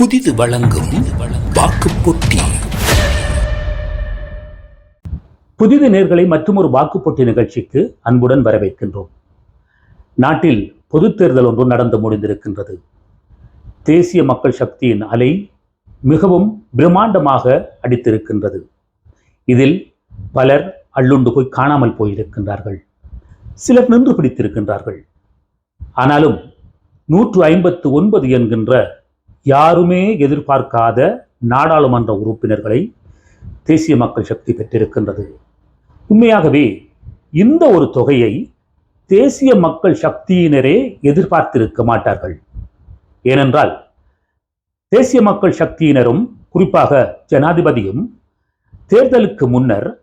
புதிது வழங்கும் வாக்கு போட்டி புதிது நேர்களை மற்றொரு வாக்குப்போட்டி நிகழ்ச்சிக்கு அன்புடன் வரவேற்கின்றோம். நாட்டில் பொதுத் தேர்தல் ஒன்று நடந்து முடிந்திருக்கின்றது. தேசிய மக்கள் சக்தியின் அலை மிகவும் பிரம்மாண்டமாக அடித்திருக்கின்றது. இதில் பலர் அள்ளுண்டு போய் காணாமல் போயிருக்கின்றார்கள். சிலர் நின்று பிடித்திருக்கின்றார்கள். ஆனாலும் நூற்று ஐம்பத்து ஒன்பது என்கின்ற யாருமே எதிர்பார்க்காத நாடாளுமன்ற உறுப்பினர்களை தேசிய மக்கள் சக்தி பெற்றிருக்கின்றது. உண்மையாகவே இந்த ஒரு தொகையை தேசிய மக்கள் சக்தியினரே எதிர்பார்த்திருக்க மாட்டார்கள். ஏனென்றால் தேசிய மக்கள் சக்தியினரும் குறிப்பாக ஜனாதிபதியும் தேர்தலுக்கு முன்னர்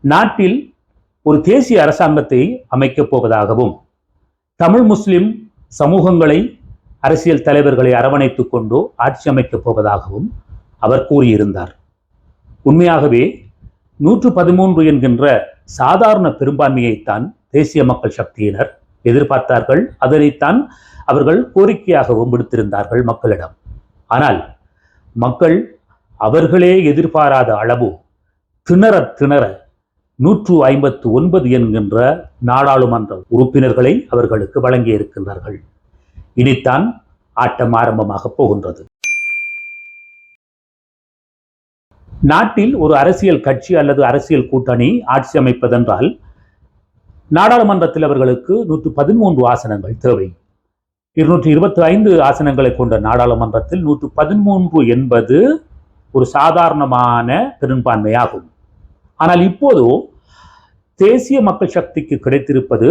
நாட்டில் ஒரு தேசிய அரசாங்கத்தை அமைக்கப் போவதாகவும் தமிழ் முஸ்லிம் சமூகங்களை அரசியல் தலைவர்களை அரவணைத்துக் கொண்டு ஆட்சி அமைக்கப் போவதாகவும் அவர் கூறியிருந்தார். உண்மையாகவே நூற்று பதிமூன்று என்கின்ற சாதாரண பெரும்பான்மையைத்தான் தேசிய மக்கள் சக்தியினர் எதிர்பார்த்தார்கள். அதனைத்தான் அவர்கள் கோரிக்கையாகவும் விடுத்திருந்தார்கள் மக்களிடம். ஆனால் மக்கள் அவர்களே எதிர்பாராத அளவு திணற திணற நூற்று ஐம்பத்து ஒன்பது என்கின்ற நாடாளுமன்ற உறுப்பினர்களை அவர்களுக்கு வழங்கியிருக்கின்றார்கள். இனித்தான் ஆட்டம் ஆரம்பமாக போகின்றது. நாட்டில் ஒரு அரசியல் கட்சி அல்லது அரசியல் கூட்டணி ஆட்சி அமைப்பதென்றால் நாடாளுமன்றத்தில் அவர்களுக்கு நூற்று பதிமூன்று ஆசனங்கள் தேவை. இருநூற்றி இருபத்தி ஐந்து ஆசனங்களை கொண்ட நாடாளுமன்றத்தில் நூற்று பதிமூன்று என்பது ஒரு சாதாரணமான பெரும்பான்மையாகும். ஆனால் இப்போது தேசிய மக்கள் சக்திக்கு கிடைத்திருப்பது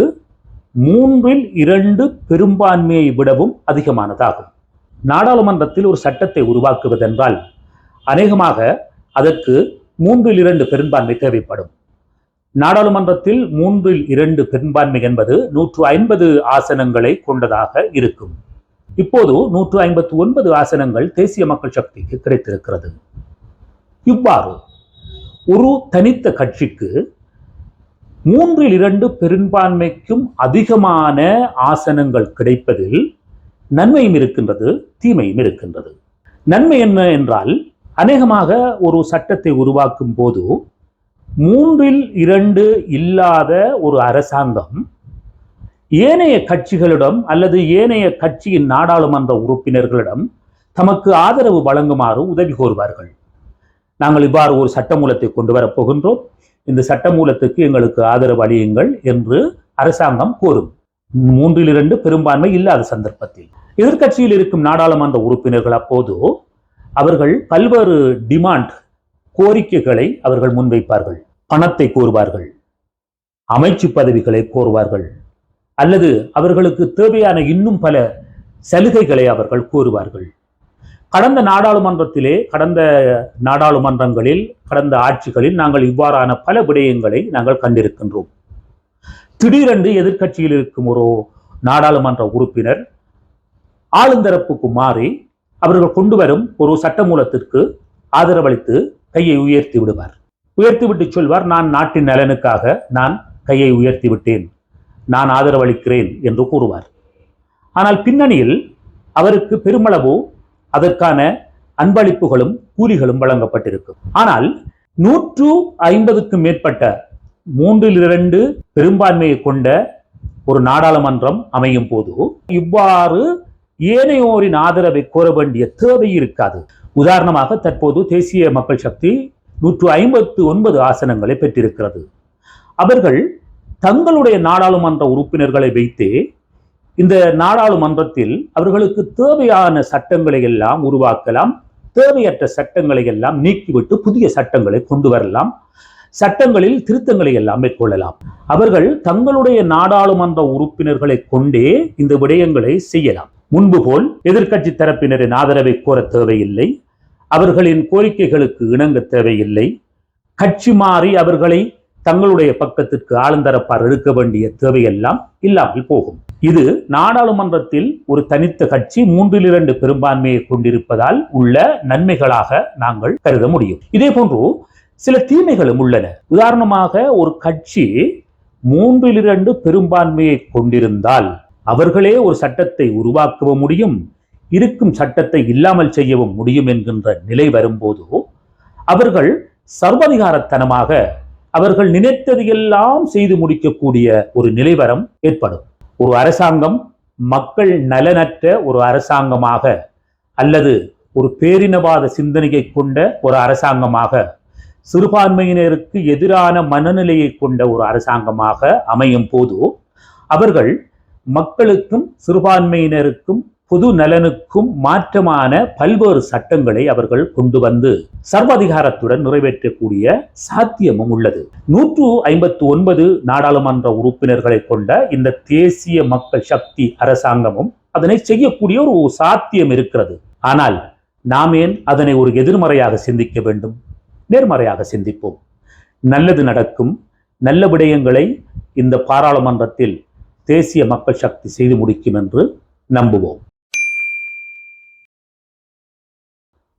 மூன்றில் இரண்டு பெரும்பான்மையை விடவும் அதிகமானதாகும். நாடாளுமன்றத்தில் ஒரு சட்டத்தை உருவாக்குவதென்றால் அநேகமாக அதற்கு மூன்றில் இரண்டு பெரும்பான்மை தேவைப்படும். நாடாளுமன்றத்தில் மூன்றில் இரண்டு பெரும்பான்மை என்பது நூற்று ஐம்பது ஆசனங்களை கொண்டதாக இருக்கும். இப்போது நூற்று ஐம்பத்து ஒன்பது ஆசனங்கள் தேசிய மக்கள் சக்திக்கு கிடைத்திருக்கிறது. இவ்வாறு ஒரு தனித்த கட்சிக்கு மூன்றில் இரண்டு பெரும்பான்மைக்கும் அதிகமான ஆசனங்கள் கிடைப்பதில் நன்மையும் இருக்கின்றது தீமையும் இருக்கின்றது. நன்மை என்ன என்றால் அநேகமாக ஒரு சட்டத்தை உருவாக்கும் போது மூன்றில் இரண்டு இல்லாத ஒரு அரசாங்கம் ஏனைய கட்சிகளிடம் அல்லது ஏனைய கட்சியின் நாடாளுமன்ற உறுப்பினர்களிடம் தமக்கு ஆதரவு வழங்குமாறு உதவி கோருவார்கள். நாங்கள் இவ்வாறு ஒரு சட்டமூலத்தை கொண்டு வரப் போகின்றோம். இந்த சட்டமூலத்துக்கு எங்களுக்கு ஆதரவு அளியுங்கள் என்று அரசாங்கம் கோரும் மூன்றில் இரண்டு பெரும்பான்மை இல்லாத சந்தர்ப்பத்தில். எதிர்க்கட்சியில் இருக்கும் நாடாளுமன்ற உறுப்பினர்கள் அப்போது அவர்கள் பல்வேறு டிமாண்ட் கோரிக்கைகளை அவர்கள் முன்வைப்பார்கள். பணத்தை கோருவார்கள். அமைச்சு பதவிகளை கோருவார்கள். அல்லது அவர்களுக்கு தேவையான இன்னும் பல சலுகைகளை அவர்கள் கோருவார்கள். கடந்த நாடாளுமன்றத்திலே கடந்த நாடாளுமன்றங்களில் கடந்த ஆட்சிகளில் நாங்கள் இவ்வாறான பல விடயங்களை நாங்கள் கண்டிருக்கின்றோம். திடீரென்று எதிர்கட்சியில் இருக்கும் ஒரு நாடாளுமன்ற உறுப்பினர் ஆளுந்தரப்புக்கு மாறி அவர்கள் கொண்டு வரும் ஒரு சட்டமூலத்திற்கு ஆதரவளித்து கையை உயர்த்தி விடுவார். உயர்த்தி விட்டு சொல்வார் நான் நாட்டின் நலனுக்காக நான் கையை உயர்த்தி விட்டேன். நான் ஆதரவளிக்கிறேன் என்று கூறுவார். ஆனால் பின்னணியில் அவருக்கு பெருமளவு அதற்கான அன்பளிப்புகளும் கூலிகளும் வழங்கப்பட்டிருக்கும். ஆனால் நூற்று ஐம்பதுக்கும் மேற்பட்ட மூன்றில் இரண்டு பெரும்பான்மையை கொண்ட ஒரு நாடாளுமன்றம் அமையும் போது இவ்வாறு ஏனையோரின் ஆதரவை கோர வேண்டிய தேவை இருக்காது. உதாரணமாக தற்போது தேசிய மக்கள் சக்தி நூற்று ஐம்பத்து ஒன்பது ஆசனங்களை பெற்றிருக்கிறது. அவர்கள் தங்களுடைய நாடாளுமன்ற உறுப்பினர்களை வைத்தே இந்த நாடாளுமன்றத்தில் அவர்களுக்கு தேவையான சட்டங்களை எல்லாம் உருவாக்கலாம். தேவையற்ற சட்டங்களை எல்லாம் நீக்கிவிட்டு புதிய சட்டங்களை கொண்டு வரலாம். சட்டங்களில் திருத்தங்களை எல்லாம் மேற்கொள்ளலாம். அவர்கள் தங்களுடைய நாடாளுமன்ற உறுப்பினர்களை கொண்டே இந்த விடயங்களை செய்யலாம். முன்பு போல் எதிர்கட்சி தரப்பினரின் ஆதரவை கோர தேவையில்லை. அவர்களின் கோரிக்கைகளுக்கு இணங்க தேவையில்லை. கட்சி மாறி அவர்களை தங்களுடைய பக்கத்திற்கு ஆளுந்தரப்பார் எடுக்க வேண்டிய தேவையெல்லாம் இல்லாமல் போகும். இது நாடாளுமன்றத்தில் ஒரு தனித்த கட்சி மூன்றில் இரண்டு பெரும்பான்மையை கொண்டிருப்பதால் உள்ள நன்மைகளாக நாங்கள் கருத முடியும். இதே போன்று சில தீமைகளும் உள்ளன. உதாரணமாக ஒரு கட்சி மூன்றில் இரண்டு பெரும்பான்மையை கொண்டிருந்தால் அவர்களே ஒரு சட்டத்தை உருவாக்கவும் முடியும் இருக்கும் சட்டத்தை இல்லாமல் செய்யவும் முடியும் என்கின்ற நிலை வரும்போது அவர்கள் சர்வதிகாரத்தனமாக அவர்கள் நினைத்ததையெல்லாம் செய்து முடிக்கக்கூடிய ஒரு நிலைவரம் ஏற்படும். ஒரு அரசாங்கம் மக்கள் நலனற்ற ஒரு அரசாங்கமாக அல்லது ஒரு பேரினவாத சிந்தனையை கொண்ட ஒரு அரசாங்கமாக சிறுபான்மையினருக்கு எதிரான மனநிலையை கொண்ட ஒரு அரசாங்கமாக அமையும் போது அவர்கள் மக்களுக்கும் சிறுபான்மையினருக்கும் பொது நலனுக்கும் மாற்றமான பல்வேறு சட்டங்களை அவர்கள் கொண்டு வந்து சர்வாதிகாரத்துடன் நிறைவேற்றக்கூடிய சாத்தியமும் உள்ளது. நூற்று ஐம்பத்து ஒன்பது நாடாளுமன்ற உறுப்பினர்களை கொண்ட இந்த தேசிய மக்கள் சக்தி அரசாங்கமும் அதனை செய்யக்கூடிய ஒரு சாத்தியம் இருக்கிறது. ஆனால் நாம் ஏன் அதனை ஒரு எதிர்மறையாக சிந்திக்க வேண்டும்? நேர்மறையாக சிந்திப்போம். நல்லது நடக்கும் நல்ல விடயங்களை இந்த பாராளுமன்றத்தில் தேசிய மக்கள் சக்தி செய்து முடிக்கும் என்று நம்புவோம்.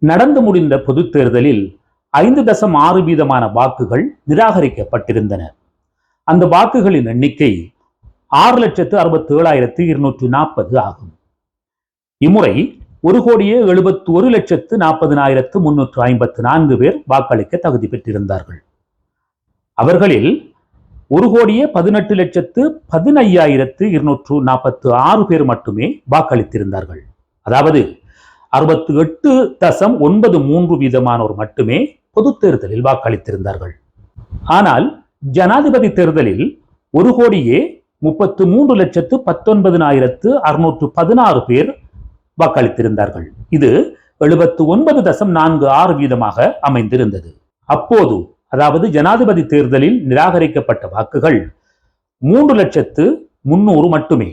நடந்து முடிந்த பொதுத் தேர்தலில் ஐந்து தசம் ஆறு வீதமான வாக்குகள் நிராகரிக்கப்பட்டிருந்தன. அந்த வாக்குகளின் எண்ணிக்கை ஆறு லட்சத்து அறுபத்தி ஏழாயிரத்து இருநூற்று நாற்பது ஆகும். இம்முறை ஒரு கோடியே எழுபத்தி ஒரு லட்சத்து நாற்பதினாயிரத்து முன்னூற்று ஐம்பத்து நான்கு பேர் வாக்களிக்க தகுதி பெற்றிருந்தார்கள். அவர்களில் ஒரு கோடியே பதினெட்டு லட்சத்து பதினையாயிரத்து இருநூற்று நாற்பத்து ஆறு பேர் மட்டுமே வாக்களித்திருந்தார்கள். அதாவது அறுபத்தி எட்டு தசம் ஒன்பது மூன்று வீதமானோர் மட்டுமே பொது தேர்தலில் வாக்களித்திருந்தார்கள். ஆனால் ஜனாதிபதி தேர்தலில் ஒரு கோடியே முப்பத்து மூன்று லட்சத்து பத்தொன்பதினாயிரத்து அறுநூற்று பதினாறு பேர் வாக்களித்திருந்தார்கள். இது எழுபத்து ஒன்பது தசம் நான்கு ஆறு வீதமாக அமைந்திருந்தது. அப்போது அதாவது ஜனாதிபதி தேர்தலில் நிராகரிக்கப்பட்ட வாக்குகள் மூன்று லட்சத்து முன்னூறு மட்டுமே.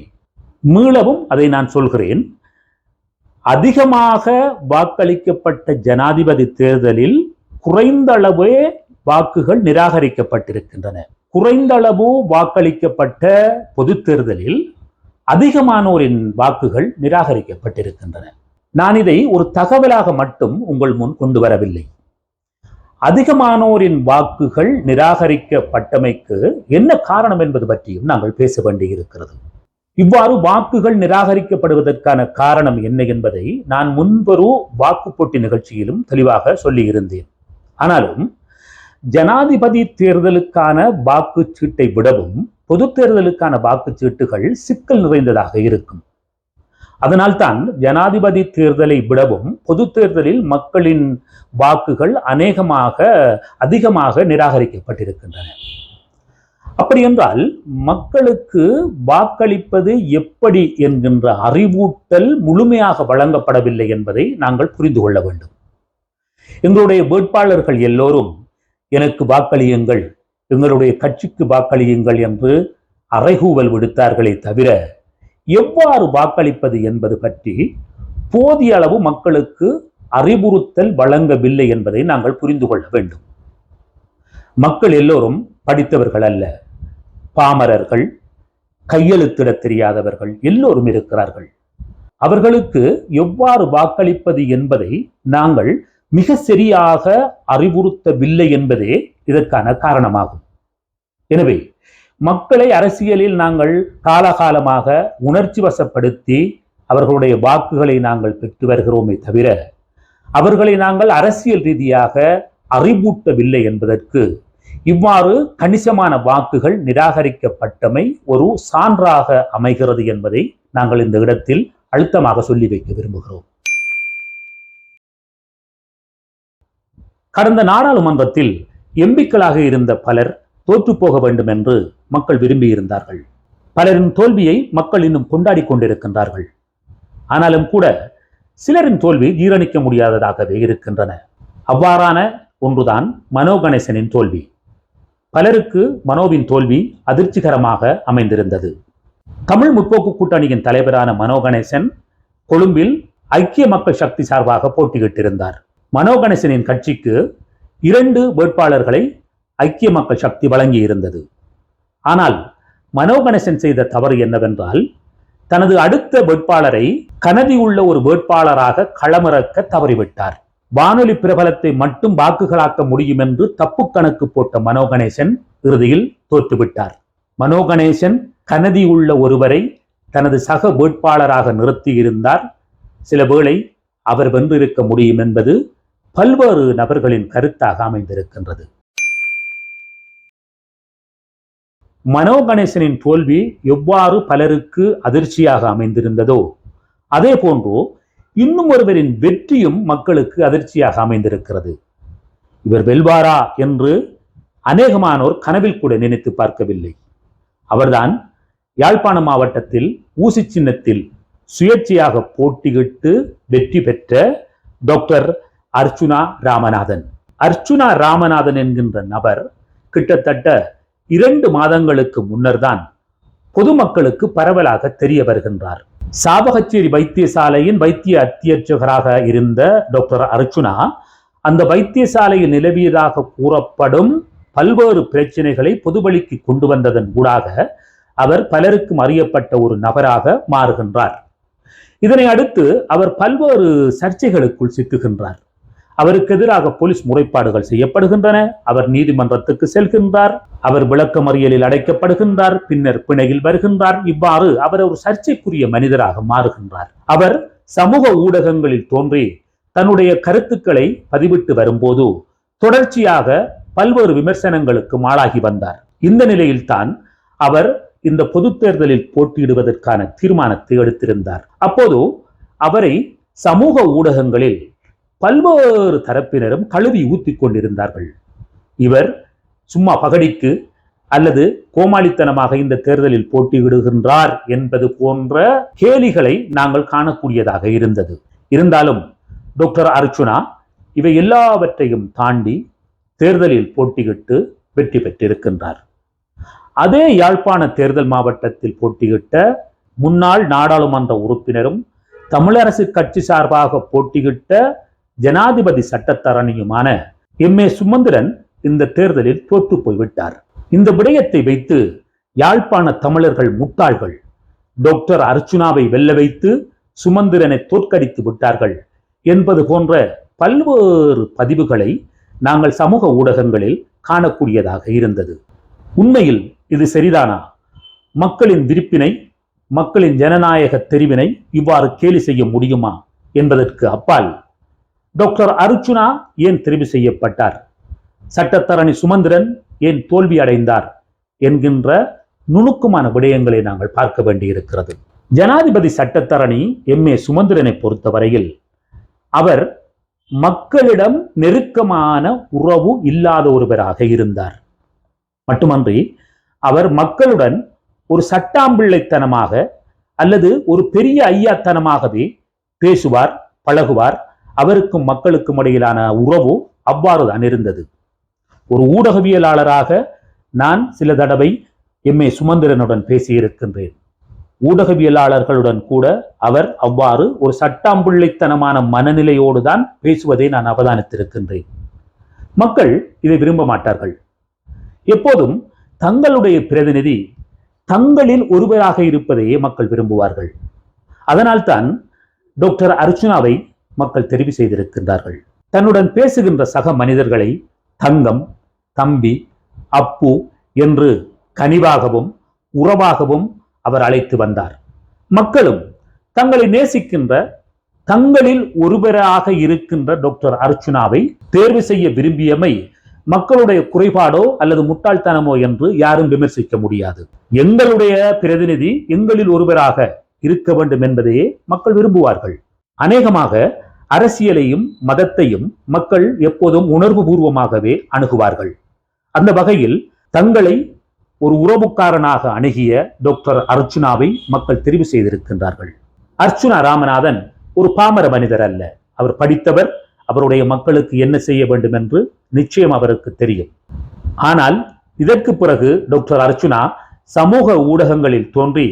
மீளவும் அதை நான் சொல்கிறேன். அதிகமாக வாக்களிக்கப்பட்ட ஜனாதிபதி தேர்தலில் குறைந்த அளவே வாக்குகள் நிராகரிக்கப்பட்டிருக்கின்றன. குறைந்த அளவு வாக்களிக்கப்பட்ட பொது தேர்தலில் அதிகமானோரின் வாக்குகள் நிராகரிக்கப்பட்டிருக்கின்றன. நான் இதை ஒரு தகவலாக மட்டும் உங்கள் முன் கொண்டு வரவில்லை. அதிகமானோரின் வாக்குகள் நிராகரிக்கப்பட்டமைக்கு என்ன காரணம் என்பது பற்றியும் நாங்கள் பேச வேண்டியிருக்கிறது. இவ்வாறு வாக்குகள் நிராகரிக்கப்படுவதற்கான காரணம் என்ன என்பதை நான் முன்பொரு வாக்கு போட்டி நிகழ்ச்சியிலும் தெளிவாக சொல்லியிருந்தேன். ஆனாலும் ஜனாதிபதி தேர்தலுக்கான வாக்குச்சீட்டை விடவும் பொது தேர்தலுக்கான வாக்குச்சீட்டுகள் சிக்கல் நிறைந்ததாக இருக்கும். அதனால்தான் ஜனாதிபதி தேர்தலை விடவும் பொது தேர்தலில் மக்களின் வாக்குகள் அநேகமாக அதிகமாக நிராகரிக்கப்பட்டிருக்கின்றன. அப்படி என்றால் மக்களுக்கு வாக்களிப்பது எப்படி என்கின்ற அறிவூட்டல் முழுமையாக வழங்கப்படவில்லை என்பதை நாங்கள் புரிந்து கொள்ள வேண்டும். எங்களுடைய வேட்பாளர்கள் எல்லோரும் எனக்கு வாக்களியுங்கள் எங்களுடைய கட்சிக்கு வாக்களியுங்கள் என்று அறைகூவல் விடுத்தார்களே தவிர எவ்வாறு வாக்களிப்பது என்பது பற்றி போதிய அளவு மக்களுக்கு அறிவுறுத்தல் வழங்கவில்லை என்பதை நாங்கள் புரிந்து கொள்ள வேண்டும். மக்கள் எல்லோரும் படித்தவர்கள் அல்ல. பாமரர்கள் கையெழுத்திட தெரியாதவர்கள் எல்லோரும் இருக்கிறார்கள். அவர்களுக்கு எவ்வாறு வாக்களிப்பது என்பதை நாங்கள் மிக சரியாக அறிவுறுத்தவில்லை என்பதே இதற்கான காரணமாகும். எனவே மக்களை அரசியலில் நாங்கள் காலகாலமாக உணர்ச்சி வசப்படுத்தி அவர்களுடைய வாக்குகளை நாங்கள் பெற்று வருகிறோமே தவிர அவர்களை நாங்கள் அரசியல் ரீதியாக அறிவூட்டவில்லை என்பதற்கு இவ்வாறு கணிசமான வாக்குகள் நிராகரிக்கப்பட்டமை ஒரு சான்றாக அமைகிறது என்பதை நாங்கள் இந்த இடத்தில் அழுத்தமாக சொல்லி வைக்க விரும்புகிறோம். கடந்த நாடாளுமன்றத்தில் எம்பிக்களாக இருந்த பலர் தோற்றுப்போக வேண்டும் என்று மக்கள் விரும்பியிருந்தார்கள். பலரின் தோல்வியை மக்கள் இன்னும் கொண்டாடி கொண்டிருக்கின்றார்கள். ஆனாலும் கூட சிலரின் தோல்வி ஜீரணிக்க முடியாததாகவே இருக்கின்றன. அவ்வாறான ஒன்றுதான் மனோகணேசனின் தோல்வி. பலருக்கு மனோவின் தோல்வி அதிர்ச்சிகரமாக அமைந்திருந்தது. தமிழ் முற்போக்கு கூட்டணியின் தலைவரான மனோ கணேசன் கொழும்பில் ஐக்கிய மக்கள் சக்தி சார்பாக போட்டியிட்டிருந்தார். மனோ கணேசனின் கட்சிக்கு இரண்டு வேட்பாளர்களை ஐக்கிய மக்கள் சக்தி வழங்கி இருந்தது ஆனால் மனோ கணேசன் செய்த தவறு என்னவென்றால் தனது அடுத்த வேட்பாளரை கனதி உள்ள ஒரு வேட்பாளராக களமிறக்க தவறிவிட்டார். வானொலி பிரபலத்தை மட்டும் வாக்குகளாக்க முடியும் என்று தப்பு கணக்கு போட்ட மனோகணேசன் இறுதியில் தோற்றுவிட்டார். மனோகணேசன் கனதி உள்ள ஒருவரை தனது சக வேட்பாளராக நிறுத்தியிருந்தார். சில வேளை அவர் வென்றிருக்க முடியும் என்பது பல்வேறு நபர்களின் கருத்தாக அமைந்திருக்கின்றது. மனோ கணேசனின் தோல்வி எவ்வாறு பலருக்கு அதிர்ச்சியாக அமைந்திருந்ததோ அதே போன்று இன்னும் ஒருவரின் வெற்றியும் மக்களுக்கு அதிர்ச்சியாக அமைந்திருக்கிறது. இவர் வெல்வாரா என்று அநேகமானோர் கனவில் கூட நினைத்து பார்க்கவில்லை. அவர்தான் யாழ்ப்பாண மாவட்டத்தில் ஊசி சின்னத்தில் சுயேட்சையாக போட்டியிட்டு வெற்றி பெற்ற டாக்டர் அர்ச்சுனா ராமநாதன். அர்ச்சுனா ராமநாதன் என்கின்ற நபர் கிட்டத்தட்ட இரண்டு மாதங்களுக்கு முன்னர்தான் பொதுமக்களுக்கு பரவலாக தெரிய வருகின்றார். சாபகச்சேரி வைத்தியசாலையின் வைத்திய அத்தியட்சகராக இருந்த டாக்டர் அர்ச்சுனா அந்த வைத்தியசாலையில் நிலவியதாக கூறப்படும் பல்வேறு பிரச்சனைகளை பொதுவழிக்கு கொண்டு வந்ததன் ஊடாக அவர் பலருக்கும் அறியப்பட்ட ஒரு நபராக மாறுகின்றார். இதனை அடுத்து அவர் பல்வேறு சர்ச்சைகளுக்குள் சிக்குகின்றார். அவருக்கு எதிராக போலீஸ் முறைப்பாடுகள் செய்யப்படுகின்றன. அவர் நீதிமன்றத்துக்கு செல்கின்றார். அவர் விளக்கமறியலில் அடைக்கப்படுகின்றார். பின்னர் பிணையில் வருகின்றார். இவ்வாறு அவர் ஒரு சர்ச்சைக்குரிய மனிதராக மாறுகின்றார். அவர் சமூக ஊடகங்களில் தோன்றி தன்னுடைய கருத்துக்களை பதிவிட்டு வரும்போது தொடர்ச்சியாக பல்வேறு விமர்சனங்களுக்கு ஆளாகி வந்தார். இந்த நிலையில்தான் அவர் இந்த பொது தேர்தலில் போட்டியிடுவதற்கான தீர்மானத்தை எடுத்திருந்தார். அப்போது அவரை சமூக ஊடகங்களில் பல்வேறு தரப்பினரும் கழுவி ஊத்திக் கொண்டிருந்தார்கள். இவர் சும்மா பகடிக்கு அல்லது கோமாளித்தனமாக இந்த தேர்தலில் போட்டியிடுகின்றார் என்பது போன்ற கேலிகளை நாங்கள் காணக்கூடியதாக இருந்தது. இருந்தாலும் டாக்டர் அர்ச்சுனா இவை எல்லாவற்றையும் தாண்டி தேர்தலில் போட்டியிட்டு வெற்றி பெற்றிருக்கின்றார். அதே யாழ்ப்பாண தேர்தல் மாவட்டத்தில் போட்டியிட்ட முன்னாள் நாடாளுமன்ற உறுப்பினரும் தமிழரசு கட்சி சார்பாக போட்டியிட்ட ஜனாதிபதி சட்டத்தரணியுமான எம் ஏ சுமந்திரன் இந்த தேர்தலில் தோற்று போய்விட்டார். இந்த விடயத்தை வைத்து யாழ்ப்பாண தமிழர்கள் முட்டாள்கள். டாக்டர் அர்ச்சுனாவை வெல்ல வைத்து சுமந்திரனை தோற்கடித்து விட்டார்கள் என்பது போன்ற பல்வேறு பதிவுகளை நாங்கள் சமூக ஊடகங்களில் காணக்கூடியதாக இருந்தது. உண்மையில் இது சரிதானா? மக்களின் விருப்பினை மக்களின் ஜனநாயக தெரிவினை இவ்வாறு கேலி செய்ய முடியுமா என்பதற்கு அப்பால் டாக்டர் அர்ச்சுனா ஏன் தெரிவு செய்யப்பட்டார்? சட்டத்தரணி சுமந்திரன் ஏன் தோல்வி அடைந்தார்? என்கின்ற நுணுக்கமான விடயங்களை நாங்கள் பார்க்க வேண்டியிருக்கிறது. ஜனாதிபதி சட்டத்தரணி எம் ஏ சுமந்திரனை பொறுத்தவரையில் அவர் மக்களிடம் நெருக்கமான உறவு இல்லாத ஒருவராக இருந்தார். மட்டுமன்றி அவர் மக்களுடன் ஒரு சட்டாம்பிள்ளைத்தனமாக அல்லது ஒரு பெரிய ஐயாத்தனமாகவே பேசுவார் பழகுவார் அவருக்கும் மக்களுக்கும் இடையிலான உறவு அவ்வாறு தான் இருந்தது. ஒரு ஊடகவியலாளராக நான் சில தடவை எம் ஏ சுமந்திரனுடன் பேசியிருக்கின்றேன். ஊடகவியலாளர்களுடன் கூட அவர் அவ்வாறு ஒரு சட்டாம்பிள்ளைத்தனமான மனநிலையோடு தான் பேசுவதை நான் அவதானித்திருக்கின்றேன். மக்கள் இதை விரும்ப மாட்டார்கள். எப்போதும் தங்களுடைய பிரதிநிதி தங்களில் ஒருவராக இருப்பதையே மக்கள் விரும்புவார்கள். அதனால்தான் டாக்டர் அர்ச்சுனாவை மக்கள் தெரிவு செய்திருக்கின்றார்கள். தன்னுடன் பேசுகின்ற சக மனிதர்களை தங்கம் தம்பி அப்பு என்று கனிவாகவும் உறவாகவும் அவர் அழைத்து வந்தார். மக்களும் தங்களை நேசிக்கின்ற தங்களில் ஒருவராக இருக்கின்ற டாக்டர் அர்ச்சுனாவை தேர்வு செய்ய விரும்பியமை மக்களுடைய குறைபாடோ அல்லது முட்டாள்தனமோ என்று யாரும் விமர்சிக்க முடியாது. எங்களுடைய பிரதிநிதி எங்களில் ஒருவராக இருக்க வேண்டும் என்பதையே மக்கள் விரும்புவார்கள். அநேகமாக அரசியலையும் மதத்தையும் மக்கள் எப்போதும் உணர்வு பூர்வமாகவே அணுகுவார்கள். அந்த வகையில் தங்களை ஒரு உறவுக்காரனாக அணுகிய டாக்டர் அர்ச்சுனாவை மக்கள் தெரிவு செய்திருக்கின்றார்கள். அர்ச்சுனா ராமநாதன் ஒரு பாமர மனிதர் அல்ல. அவர் படித்தவர் அவருடைய மக்களுக்கு என்ன செய்ய வேண்டும் என்று நிச்சயம் அவருக்கு தெரியும். ஆனால் இதற்கு பிறகு டாக்டர் அர்ச்சுனா சமூக ஊடகங்களில் தோன்றி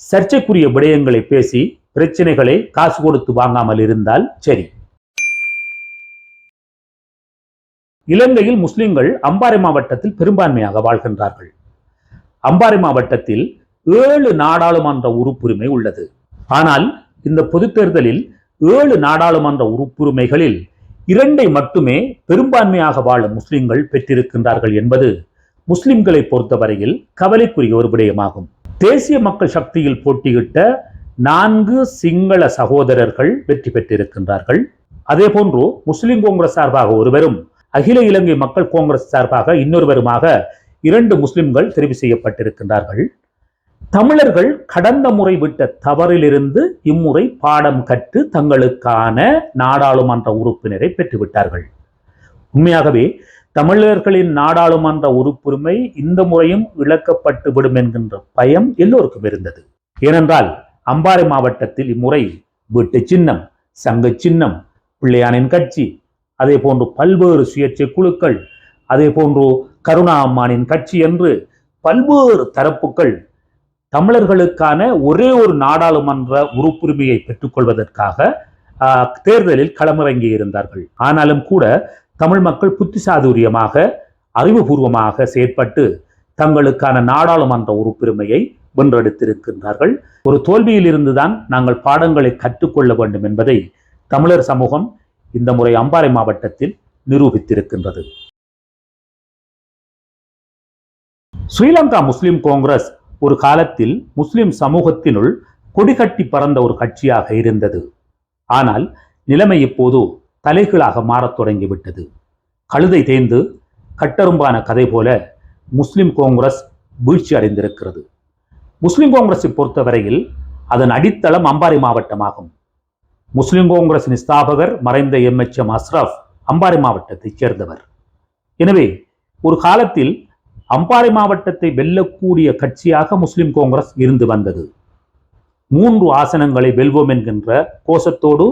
சர்ச்சைக்குரிய விடயங்களை பேசி பிரச்சனைகளை காசு கொடுத்து வாங்காமல் இருந்தால் சரி. இலங்கையில் முஸ்லிம்கள் அம்பாறை மாவட்டத்தில் பெரும்பான்மையாக வாழ்கின்றார்கள். அம்பாறை மாவட்டத்தில் ஏழு நாடாளுமன்ற உறுப்புரிமை உள்ளது. ஆனால் இந்த பொது தேர்தலில் ஏழு நாடாளுமன்ற உறுப்புரிமைகளில் இரண்டை மட்டுமே பெரும்பான்மையாக வாழும் முஸ்லிம்கள் பெற்றிருக்கின்றார்கள் என்பது முஸ்லிம்களை பொறுத்தவரையில் கவலைக்குரிய ஒரு விடயமாகும். தேசிய மக்கள் சக்தியில் போட்டியிட்ட நான்கு சிங்கள சகோதரர்கள் வெற்றி பெற்றிருக்கின்றார்கள். அதே போன்று முஸ்லிம் காங்கிரஸ் சார்பாக ஒருவரும் அகில இலங்கை மக்கள் காங்கிரஸ் சார்பாக இன்னொருவருமாக இரண்டு முஸ்லிம்கள் தெரிவு செய்யப்பட்டிருக்கின்றார்கள். தமிழர்கள் கடந்த முறை விட்ட தவறிலிருந்து இம்முறை பாடம் கற்று தங்களுக்கான நாடாளுமன்ற உறுப்பினரை பெற்றுவிட்டார்கள். உண்மையாகவே தமிழர்களின் நாடாளுமன்ற உறுப்புரிமை இந்த முறையும் இழக்கப்பட்டு விடும் என்கின்ற பயம் எல்லோருக்கும் இருந்தது. ஏனென்றால் அம்பாறை மாவட்டத்தில் இம்முறை வீட்டு சின்னம் சங்க சின்னம் பிள்ளையானின் கட்சி அதே போன்று பல்வேறு சுயேட்சை குழுக்கள் அதே போன்று கருணா அம்மானின் கட்சி என்று பல்வேறு தரப்புகள் தமிழர்களுக்கான ஒரே ஒரு நாடாளுமன்ற உறுப்புரிமையை பெற்றுக்கொள்வதற்காக தேர்தலில் களமிறங்கி இருந்தார்கள். ஆனாலும் கூட தமிழ் மக்கள் புத்திசாதுரியமாக அறிவுபூர்வமாக செயற்பட்டு தங்களுக்கான நாடாளுமன்ற உறுப்புரிமையை வென்றெடுத்திருக்கின்றார்கள். ஒரு தோல்வியில் இருந்துதான் நாங்கள் பாடங்களை கற்றுக்கொள்ள வேண்டும் என்பதை தமிழர் சமூகம் இந்த முறை அம்பாறை மாவட்டத்தில் நிரூபித்திருக்கின்றது. ஸ்ரீலங்கா முஸ்லிம் காங்கிரஸ் ஒரு காலத்தில் முஸ்லிம் சமூகத்தினுள் கொடிகட்டி பறந்த ஒரு கட்சியாக இருந்தது. ஆனால் நிலைமை இப்போது தலைகீழாக மாறத் தொடங்கிவிட்டது. கழுதை தேய்ந்து கட்டரும்பான கதை போல முஸ்லிம் காங்கிரஸ் வீழ்ச்சி அடைந்திருக்கிறது முஸ்லிம் காங்கிரஸை பொறுத்தவரையில் அதன் அடித்தளம் அம்பாறை மாவட்டமாகும். முஸ்லிம் காங்கிரசின் ஸ்தாபகர் மறைந்த எம் எச் எம் அம்பாறை மாவட்டத்தைச் சேர்ந்தவர். எனவே ஒரு காலத்தில் அம்பாறை மாவட்டத்தை வெல்லக்கூடிய கட்சியாக முஸ்லிம் காங்கிரஸ் இருந்து வந்தது. மூன்று ஆசனங்களை வெல்வோம் என்கின்ற கோஷத்தோடு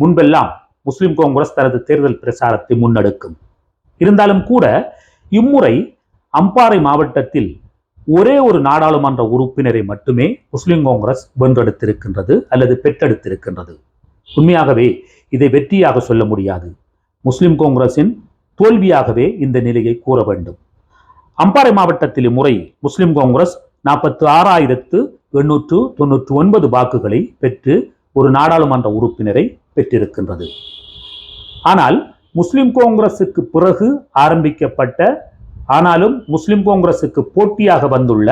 முன்பெல்லாம் முஸ்லிம் காங்கிரஸ் தனது தேர்தல் பிரச்சாரத்தை முன்னெடுக்கும். இருந்தாலும் கூட இம்முறை அம்பாறை மாவட்டத்தில் ஒரே ஒரு நாடாளுமன்ற உறுப்பினரை மட்டுமே முஸ்லிம் காங்கிரஸ் வென்றெடுத்திருக்கின்றது அல்லது பெற்றெடுத்திருக்கின்றது. உண்மையாகவே இதை வெற்றியாக சொல்ல முடியாது. முஸ்லிம் காங்கிரஸின் தோல்வியாகவே இந்த நிலையை கூற வேண்டும். அம்பாறை மாவட்டத்தில் இம்முறை முஸ்லிம் காங்கிரஸ் நாற்பத்தி ஆறாயிரத்து எண்ணூற்று தொண்ணூற்று ஒன்பது வாக்குகளை பெற்று ஒரு நாடாளுமன்ற உறுப்பினரை பெற்றிருக்கின்றது. ஆனால் முஸ்லிம் காங்கிரசுக்கு பிறகு ஆரம்பிக்கப்பட்ட ஆனாலும் முஸ்லிம் காங்கிரசுக்கு போட்டியாக வந்துள்ள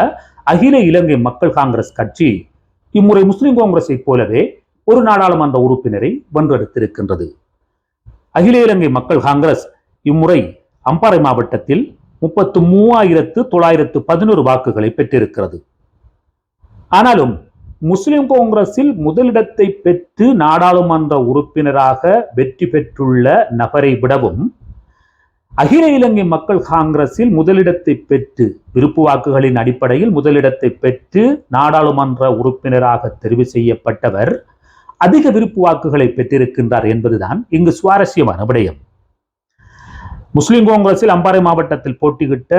அகில இலங்கை மக்கள் காங்கிரஸ் கட்சி இம்முறை முஸ்லிம் காங்கிரஸை போலவே ஒரு நாடாளுமன்ற உறுப்பினரை வென்றெடுத்திருக்கின்றது. அகில இலங்கை மக்கள் காங்கிரஸ் இம்முறை அம்பாறை மாவட்டத்தில் முப்பத்து மூவாயிரத்து தொள்ளாயிரத்து பதினோரு வாக்குகளை பெற்றிருக்கிறது. ஆனாலும் முஸ்லிம் காங்கிரஸில் முதலிடத்தை பெற்று நாடாளுமன்ற உறுப்பினராக வெற்றி பெற்றுள்ள நபரை விடவும் அகில இலங்கை மக்கள் காங்கிரஸில் முதலிடத்தை பெற்று விருப்பு வாக்குகளின் அடிப்படையில் முதலிடத்தை பெற்று நாடாளுமன்ற உறுப்பினராக தெரிவு செய்யப்பட்டவர் அதிக விருப்பு வாக்குகளை பெற்றிருக்கின்றார் என்பதுதான் இங்கு சுவாரஸ்யமான விடயம். முஸ்லிம் காங்கிரஸில் அம்பாறை மாவட்டத்தில் போட்டியிட்ட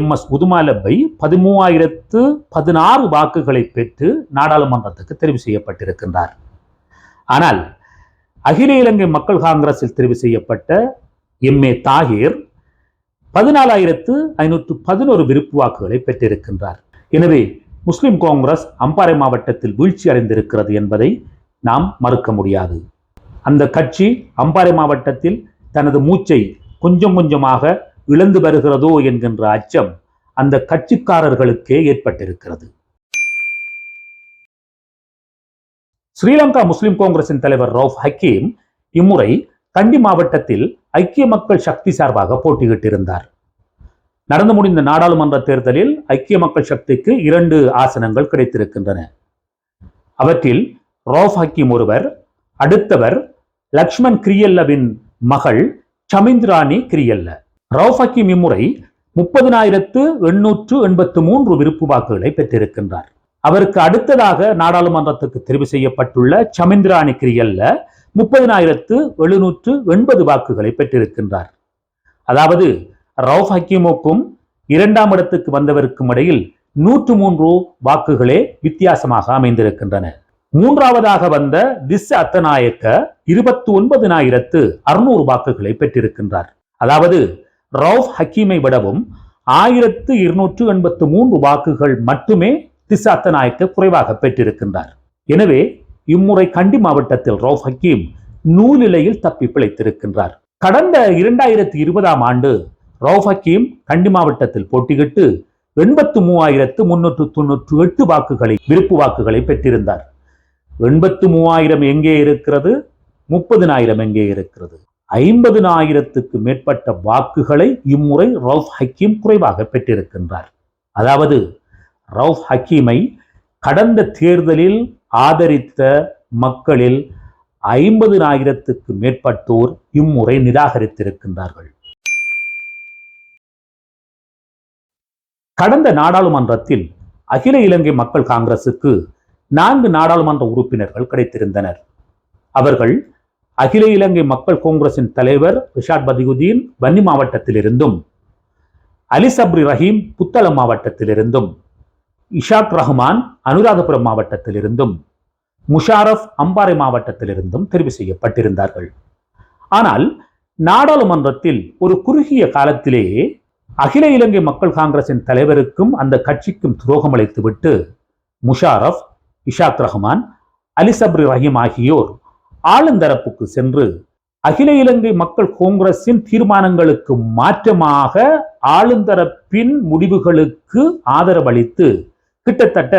எம் எஸ் உதுமாலப்பை பதிமூவாயிரத்து பதினாறு வாக்குகளை பெற்று நாடாளுமன்றத்துக்கு தெரிவு செய்யப்பட்டிருக்கின்றார். ஆனால் அகில இலங்கை மக்கள் காங்கிரஸில் தெரிவு செய்யப்பட்ட எம் ஏ தாகிர் பதினாலாயிரத்து ஐநூற்று பதினோரு விருப்பு வாக்குகளை பெற்றிருக்கின்றார். எனவே முஸ்லிம் காங்கிரஸ் அம்பாறை மாவட்டத்தில் வீழ்ச்சி அடைந்திருக்கிறது என்பதை நாம் மறுக்க முடியாது. அந்த கட்சி அம்பாறை மாவட்டத்தில் தனது மூச்சை கொஞ்சம் கொஞ்சமாக இழந்து வருகிறதோ என்கின்ற அச்சம் அந்த கட்சிக்காரர்களுக்கே ஏற்பட்டிருக்கிறது. ஸ்ரீலங்கா முஸ்லிம் காங்கிரசின் தலைவர் ரவுஃப் ஹக்கீம் இம்முறை கண்டி மாவட்டத்தில் ஐக்கிய மக்கள் சக்தி சார்பாக போட்டியிட்டிருந்தார். நடந்து முடிந்த நாடாளுமன்ற தேர்தலில் ஐக்கிய மக்கள் சக்திக்கு இரண்டு ஆசனங்கள் கிடைத்திருக்கின்றன. அவற்றில் ரோஃப் ஹக்கீம் ஒருவர் அடுத்தவர் லக்ஷ்மண் கிரியல்லவின் மகள் சமிந்திராணி கிரியல்ல. ரவுஃப் ஹக்கீம் இம்முறை முப்பதினாயிரத்து எண்ணூற்று எண்பத்து மூன்று விருப்பு வாக்குகளை பெற்றிருக்கின்றார். அவருக்கு அடுத்ததாக நாடாளுமன்றத்துக்கு தெரிவு செய்யப்பட்டுள்ள சமிந்திராணி கிரியல்ல முப்பதினாயிரத்து எழுநூற்று எண்பது வாக்குகளை பெற்றிருக்கின்றார். அதாவது ரவுஃப் ஹக்கீமுக்கும் இரண்டாம் இடத்துக்கு வந்தவருக்கும் இடையில் நூற்று மூன்று வாக்குகளே வித்தியாசமாக அமைந்திருக்கின்றன. மூன்றாவதாக வந்த திஸ் அத்தநாயக்க இருபத்தி ஒன்பதினாயிரத்து அறுநூறு வாக்குகளை பெற்றிருக்கின்றார். அதாவது ரவுஃப் ஹக்கீமை விடவும் ஆயிரத்து இருநூற்று எண்பத்து மூன்று வாக்குகள் மட்டுமே திஸ் அத்தநாயக்க குறைவாக பெற்றிருக்கின்றார். எனவே இம்முறை கண்டி மாவட்டத்தில் ரவுஃப் ஹக்கீம் நூலிலையில் தப்பி பிழைத்திருக்கின்றார். கடந்த இரண்டாயிரத்தி இருபதாம் ஆண்டு ரவுஃப் ஹக்கீம் கண்டி மாவட்டத்தில் போட்டியிட்டு எண்பத்து மூவாயிரத்து முன்னூற்று தொன்னூற்று எட்டு வாக்குகளை விருப்பு வாக்குகளை பெற்றிருந்தார். எண்பத்து மூவாயிரம் எங்கே இருக்கிறது? முப்பதினாயிரம் எங்கே இருக்கிறது? ஐம்பதினாயிரத்துக்கு மேற்பட்ட வாக்குகளை இம்முறை ரவுஃப் ஹக்கீம் குறைவாக பெற்றிருக்கின்றார். அதாவது ரவுஃப் ஹக்கீமை கடந்த தேர்தலில் ஆதரித்த மக்களில் ஐம்பதினாயிரத்துக்கு மேற்பட்டோர் இம்முறை நிராகரித்திருக்கின்றார்கள். கடந்த நாடாளுமன்றத்தில் அகில இலங்கை மக்கள் காங்கிரசுக்கு நான்கு நாடாளுமன்ற உறுப்பினர்கள் கிடைத்திருந்தனர். அவர்கள் அகில இலங்கை மக்கள் காங்கிரசின் தலைவர் ரிஷாட் பதியுதீன் வன்னி மாவட்டத்திலிருந்தும் அலி சப்ரி ரஹீம் புத்தளம் மாவட்டத்திலிருந்தும் இஷாக் ரஹ்மான் அனுராதபுரம் மாவட்டத்திலிருந்தும் முஷாரஃப் அம்பாறை மாவட்டத்திலிருந்தும் தெரிவு செய்யப்பட்டிருந்தார்கள். ஆனால் நாடாளுமன்றத்தில் ஒரு குறுகிய காலத்திலேயே அகில இலங்கை மக்கள் காங்கிரசின் தலைவருக்கும் அந்த கட்சிக்கும் துரோகம் அளித்துவிட்டு முஷாரஃப் இஷாக் ரஹ்மான் அலிசப்ரி ரஹீம் ஆகியோர் ஆளுந்தரப்புக்கு சென்று அகில இலங்கை மக்கள் காங்கிரசின் தீர்மானங்களுக்கு மாற்றமாக ஆளுந்தரப்பின் முடிவுகளுக்கு ஆதரவளித்து கிட்டத்தட்ட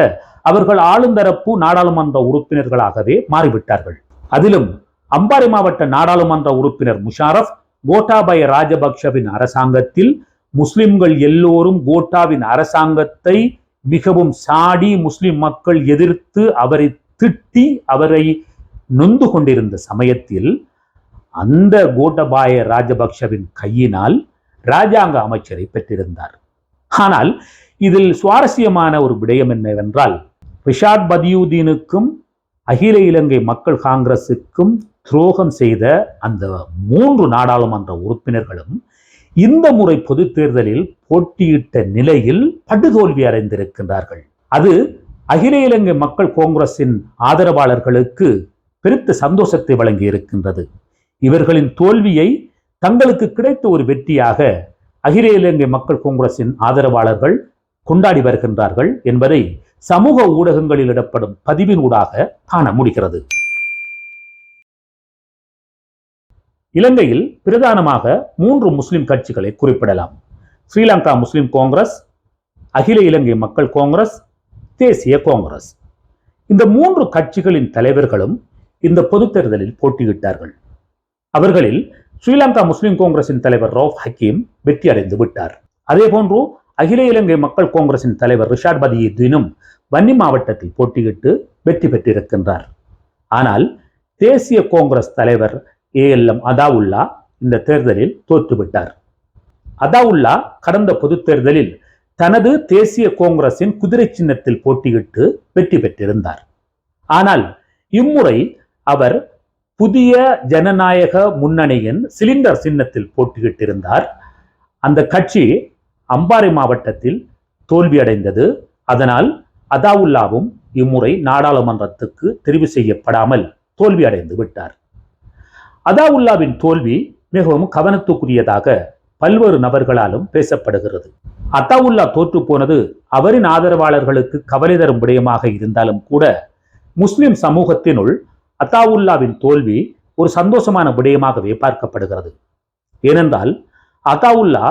அவர்கள் ஆளுந்தரப்பு நாடாளுமன்ற உறுப்பினர்களாகவே மாறிவிட்டார்கள். அதிலும் அம்பாறை மாவட்ட நாடாளுமன்ற உறுப்பினர் முஷாரஃப் கோட்டாபய ராஜபக்ஷவின் அரசாங்கத்தில் முஸ்லிம்கள் எல்லோரும் கோட்டாவின் அரசாங்கத்தை மிகவும் சாடி முஸ்லிம் மக்கள் எதிர்த்து அவரை திட்டி அவரை நொந்து கொண்டிருந்த சமயத்தில் அந்த கோட்டபாய ராஜபக்ஷவின் கையினால் ராஜாங்க அமைச்சரை பெற்றிருந்தார். ஆனால் இதில் சுவாரஸ்யமான ஒரு விடயம் என்னவென்றால் ரிஷாத் பதியுதீனுக்கும் அகில இலங்கை மக்கள் காங்கிரஸுக்கும் துரோகம் செய்த அந்த மூன்று நாடாளுமன்ற உறுப்பினர்களும் இந்த முறை பொது தேர்தலில் போட்டியிட்ட நிலையில் படுதோல்வி அடைந்திருக்கின்றார்கள். அது அகில இலங்கை மக்கள் காங்கிரசின் ஆதரவாளர்களுக்கு பெருத்த சந்தோஷத்தை வழங்கி இருக்கின்றது இவர்களின் தோல்வியை தங்களுக்கு கிடைத்த ஒரு வெற்றியாக அகில இலங்கை மக்கள் காங்கிரசின் ஆதரவாளர்கள் கொண்டாடி வருகின்றார்கள் என்பதை சமூக ஊடகங்களில் இடப்படும் பதிவினூடாக காண முடிகிறது. இலங்கையில் பிரதானமாக மூன்று முஸ்லிம் கட்சிகளை குறிப்பிடலாம். ஸ்ரீலங்கா முஸ்லிம் காங்கிரஸ் அகில இலங்கை மக்கள் காங்கிரஸ் தேசிய காங்கிரஸ். இந்த மூன்று கட்சிகளின் தலைவர்களும் இந்த பொது தேர்தலில் போட்டியிட்டார்கள். அவர்களில் ஸ்ரீலங்கா முஸ்லிம் காங்கிரசின் தலைவர் ரவுப் ஹக்கீம் வெற்றி அடைந்து விட்டார். அதேபோன்று அகில இலங்கை மக்கள் காங்கிரசின் தலைவர் ரிஷாட் பதியுதீனும் வன்னி மாவட்டத்தில் போட்டியிட்டு வெற்றி பெற்றிருக்கின்றார். ஆனால் தேசிய காங்கிரஸ் தலைவர் ஏஎல்எம் அதாவுல்லா இந்த தேர்தலில் தோற்றுவிட்டார். அதாவுல்லா கடந்த பொதுத் தேர்தலில் தனது தேசிய காங்கிரசின் குதிரை சின்னத்தில் போட்டியிட்டு வெற்றி பெற்றிருந்தார். ஆனால் இம்முறை அவர் புதிய ஜனநாயக முன்னணியின் சிலிண்டர் சின்னத்தில் போட்டியிட்டிருந்தார். அந்த கட்சி அம்பாறை மாவட்டத்தில் தோல்வியடைந்தது. அதனால் அதாவுல்லாவும் இம்முறை நாடாளுமன்றத்துக்கு தெரிவு செய்யப்படாமல் தோல்வியடைந்து விட்டார். அதாவுல்லாவின் தோல்வி மிகவும் கவனத்துக்குரியதாக பல்வேறு நபர்களாலும் பேசப்படுகிறது. அத்தாவுல்லா தோற்று போனது அவரின் ஆதரவாளர்களுக்கு கவலை தரும் விடயமாக இருந்தாலும் கூட முஸ்லிம் சமூகத்தினுள் அத்தாவுல்லாவின் தோல்வி ஒரு சந்தோஷமான விடயமாகவே பார்க்கப்படுகிறது. ஏனென்றால் அத்தாவுல்லா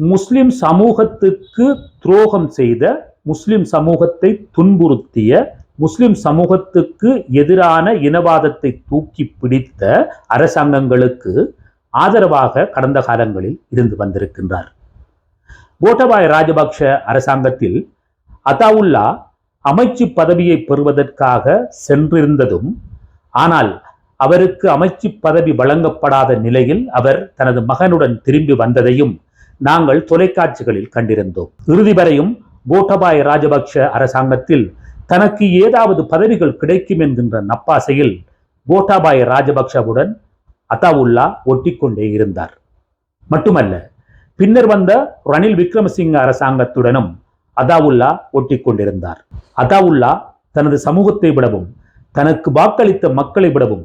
முஸ்லிம் சமூகத்துக்கு துரோகம் செய்த முஸ்லிம் சமூகத்தை துன்புறுத்திய முஸ்லிம் சமூகத்துக்கு எதிரான இனவாதத்தை தூக்கி பிடித்த அரசாங்கங்களுக்கு ஆதரவாக கடந்த காலங்களில் இருந்து வந்திருக்கின்றார். கோட்டபாய ராஜபக்ஷ அரசாங்கத்தில் அதாவுல்லா அமைச்சு பதவியை பெறுவதற்காக சென்றிருந்ததும் ஆனால் அவருக்கு அமைச்சு பதவி வழங்கப்படாத நிலையில் அவர் தனது மகனுடன் திரும்பி வந்ததையும் நாங்கள் தொலைக்காட்சிகளில் கண்டிருந்தோம். இறுதி வரையும் கோட்டபாய ராஜபக்ஷ அரசாங்கத்தில் தனக்கு ஏதாவது பதவிகள் கிடைக்கும் என்கின்ற நப்பாசையில் கோட்டாபாய ராஜபக்ஷவுடன் அத்தாவுல்லா ஒட்டிக்கொண்டே இருந்தார். மட்டுமல்ல பின்னர் வந்த ரணில் விக்ரமசிங்க அரசாங்கத்துடனும் அதாவுல்லா ஒட்டிக்கொண்டிருந்தார். அதாவுல்லா தனது சமூகத்தை விடவும் தனக்கு வாக்களித்த மக்களை விடவும்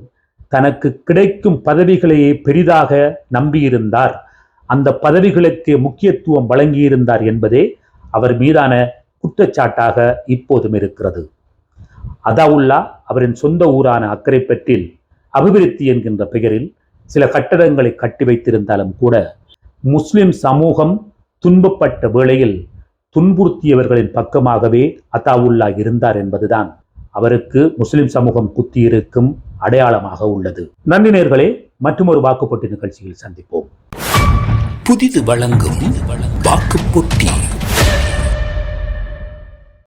தனக்கு கிடைக்கும் பதவிகளையே பெரிதாக நம்பியிருந்தார். அந்த பதவிகளுக்கு முக்கியத்துவம் வழங்கியிருந்தார் என்பதே அவர் மீதான குற்றச்சாட்டாக இப்போதும் இருக்கிறது. அதாவுல்லா அவரின் சொந்த ஊரான அக்கரைப்பற்றில் அபிவிருத்தி என்கின்ற பெயரில் சில கட்டடங்களை கட்டி வைத்திருந்தாலும் கூட முஸ்லிம் சமூகம் துன்பப்பட்ட வேளையில் துன்புறுத்தியவர்களின் பக்கமாகவே அத்தாவுல்லா இருந்தார் என்பதுதான் அவருக்கு முஸ்லிம் சமூகம் குத்தியிருக்கும் அடையாளமாக உள்ளது. நன்றி நேர்களே மற்றும் ஒரு வாக்குப்பட்டு நிகழ்ச்சியில் சந்திப்போம். புதிது வழங்கும் வாக்கு போட்டி.